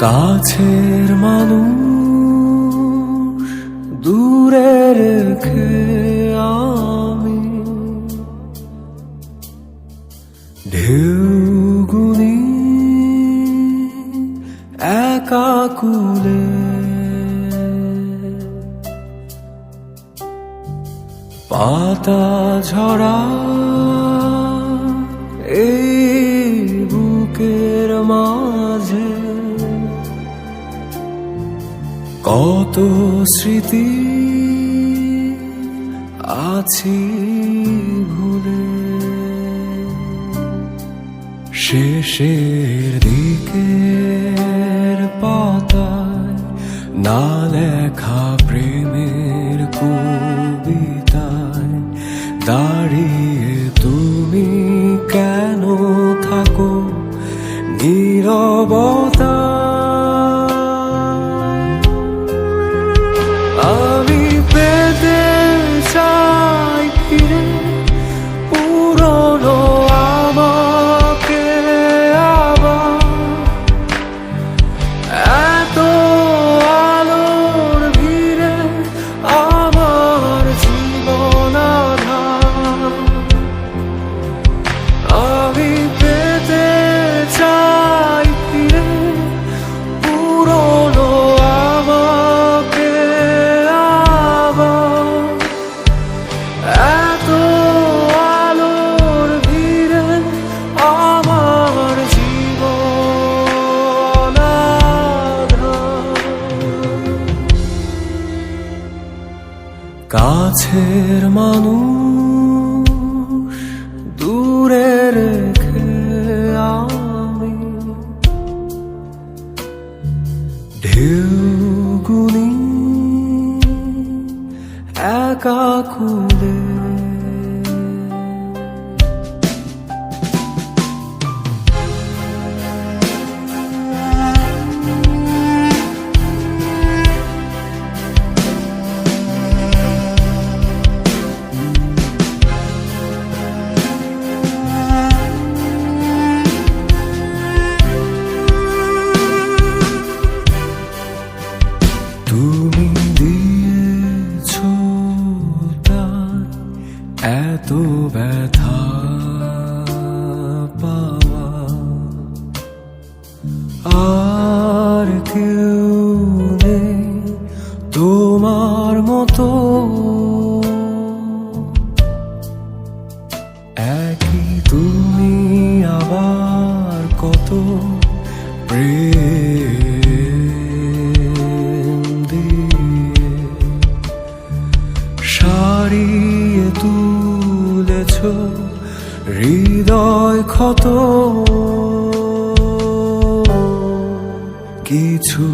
কাছের মানুষ দূরে রেখে আমি ঢেউগুনি একা কুলে পাতা ঝরা কত স্মৃতি আছি ভুলে। শেষের দিকের পাতায় না লেখা প্রেমের কবিতায় দাঁড়িয়ে তুমি কেন থাকো? নীরবতা কাছের মানুষ দূরে রেখে আমি। ঢেউগুনি একা খুলে এত ব্যথা পাওয়া আর কেউ নেই তোমার মতো। একই তুমি আবার কত প্রেম ক্ষত কিছু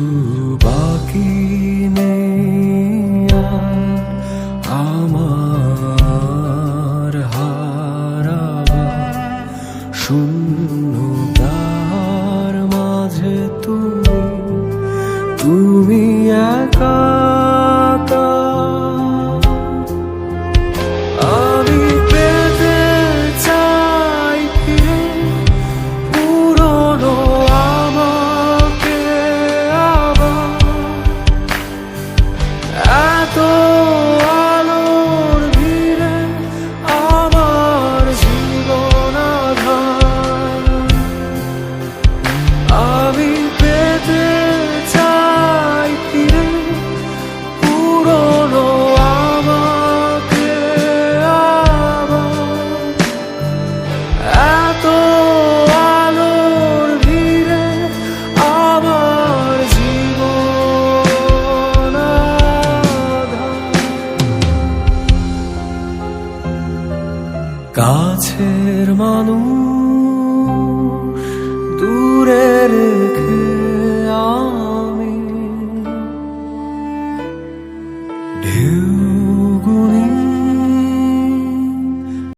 বাকি নেই আমার মাঝে তুমি তুমি একা। কাছের মানুষ দূরে রেখে